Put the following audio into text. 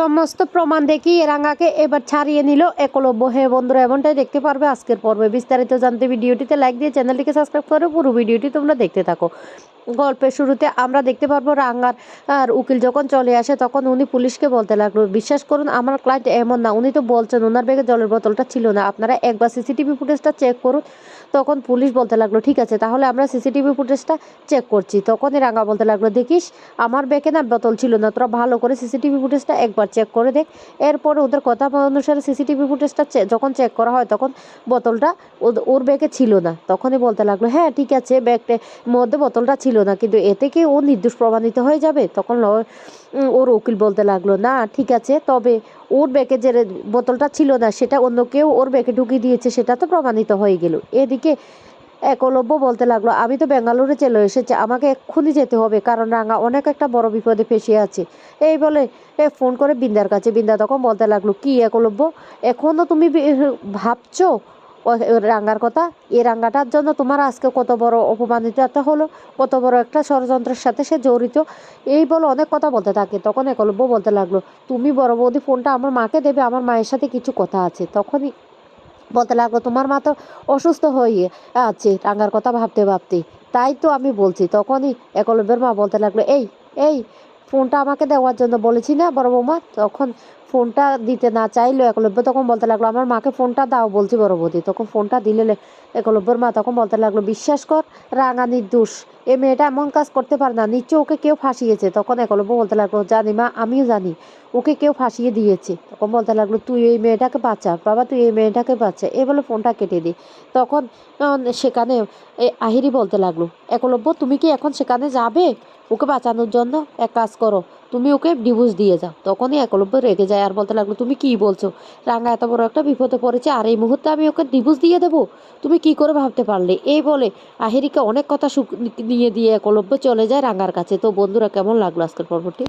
সমস্ত প্রমাণ দেখিয়ে রাঙ্গাকে এবার ছাড়িয়ে নিল একলব্য। হে বন্ধুরা, এমনটাই দেখতে পারবে আজকের পর্বে। বিস্তারিত জানতে ভিডিওটিতে লাইক দিয়ে চ্যানেলটিকে সাবস্ক্রাইব করে পুরো ভিডিওটি তোমরা দেখতে থাকো। গল্পের শুরুতে আমরা দেখতে পারব রাঙ্গার, আর উকিল যখন চলে আসে, তখন উনি পুলিশকে বলতে লাগল, বিশ্বাস করুন, আমার ক্লায়েন্ট এমন না। উনি তো বলছেন ওনার ব্যাগে জলের বোতলটা ছিল না। আপনারা একবার সিসিটিভি ফুটেজটা চেক করুন। তখন পুলিশ বলতে লাগল, ঠিক আছে, তাহলে আমরা সিসিটিভি ফুটেজটা চেক করছি। তখনই রাঙ্গা বলতে লাগল, দেখিস, আমার ব্যাগে না বোতল ছিল না, তোরা ভালো করে সিসিটিভি ফুটেজটা একবার চেক করে দেখ। এরপরে ওদের কথা অনুসারে সিসিটিভি ফুটেজটা যখন চেক করা হয়, তখন বোতলটা ওর ব্যাগে ছিল না। তখনই বলতে লাগল হ্যাঁ ঠিক আছে, ব্যাগটা, মধ্যে বোতলটা ছিল না, কিন্তু এতে কি ও নির্দোষ প্রমাণিত হয়ে যাবে? তখন ওর উকিল বলতে লাগল, না, ঠিক আছে, তবে ওর ব্যাগে যে বোতলটা ছিল না, সেটা অন্য কেউ ওর ব্যাগে ঢুকিয়ে দিয়েছে, সেটা তো প্রমাণিত হয়ে গেল। এদিকে একলব্য বলতে লাগল, আমি তো বেঙ্গালুরু চলে এসেছি, আমাকে এক্ষুনি যেতে হবে, কারণ রাঙা অনেক একটা বড় বিপদে ফেসে আছে। এই বলে এ ফোন করে বিন্দার কাছে, বিন্দা তখন বলতে লাগল, কি একলব্য এখনও তুমি ভাবছ রাঙ্গার কথা। এই রাঙ্গাটার জন্য তোমার আজকে কত বড় অপমানিত একটা হলো, কত বড় একটা ষড়যন্ত্রের সাথে সে জড়িত। এই বলে অনেক কথা বলতে থাকে, তখন একলব্য বলতে লাগল, তুমি বড় বৌদি, ফোনটা আমার মাকে দেবে, আমার মায়ের সাথে কিছু কথা আছে। তখনই বলতে লাগল, তোমার মা তো অসুস্থ হয়ে আছে, রাঙ্গার কথা ভাবতে ভাবতে তাই তো আমি বলছি। তখনই একলব্যের মা বলতে লাগল, এই এই ফোনটা আমাকে দেওয়ার জন্য বলেছি না, বড় বৌমা। তখন ফোনটা দিতে না চাইলো একলব্য তখন বলতে লাগল, আমার মাকে ফোনটা দাও, বলছি বড় বৌদি। তখন ফোনটা দিলে একলব্যের মা তখন বলতে লাগল, বিশ্বাস কর, রাঙা নির্দোষ। এ মেয়েটা এমন কাজ করতে পারে না। নিশ্চয় ওকে কেউ ফাঁসিয়েছে। তখন একলব্য বলতে লাগল, জানি মা, আমিও জানি, ওকে কেউ ফাঁসিয়ে দিয়েছে। তখন বলতে লাগল, তুই এই মেয়েটাকে বাঁচা, বাবা তুই এই মেয়েটাকে বাঁচা। এ বলে ফোনটা কেটে দি তখন সেখানে আহিরি বলতে লাগল, একলব্য, তুমি কি এখন সেখানে যাবে? ওকে বাঁচানোর জন্য এক কাজ করো, তুমি ওকে ডিভোর্স দিয়ে যাও। তখনই একলব্য রেগে যায় আর বলতে লাগল, তুমি কি বলছো? রাঙা এত বড় একটা বিপদে পড়েছে আর এই মুহূর্তে আমি ওকে ডিভোর্স দিয়ে দেবো? তুমি কি করে ভাবতে পারলে? এই বলে আহেরিকে অনেক কথা নিয়ে দিয়ে একলব্য চলে যায় রাঙার কাছে। তো বন্ধুরা, কেমন লাগল আজকের পর্বটি?